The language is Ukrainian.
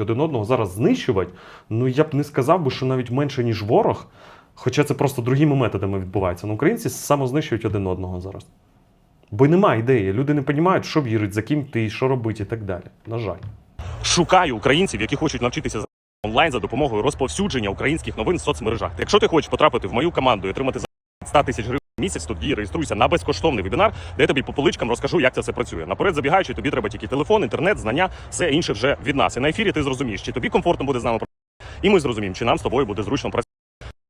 один одного зараз знищувати. Ну я б не сказав би, що навіть менше, ніж ворог. Хоча це просто другими методами відбувається. Ну, українці самознищують один одного зараз. Бо немає ідеї. Люди не розуміють, що вірить, за ким ти, що робити і так далі. На жаль. Шукаю українців, які хочуть навчитися онлайн за допомогою розповсюдження українських новин в соцмережах. Якщо ти хочеш потрапити в мою команду і отримати за 100 тисяч гривень місяць, тоді реєструйся на безкоштовний вебінар, де я тобі по поличкам розкажу, як це все працює. Наперед забігаючи, тобі треба тільки телефон, інтернет, знання, все інше вже від нас. І на ефірі ти зрозумієш, чи тобі комфортно буде з нами працювати, і ми зрозуміємо, чи нам з тобою буде зручно працювати.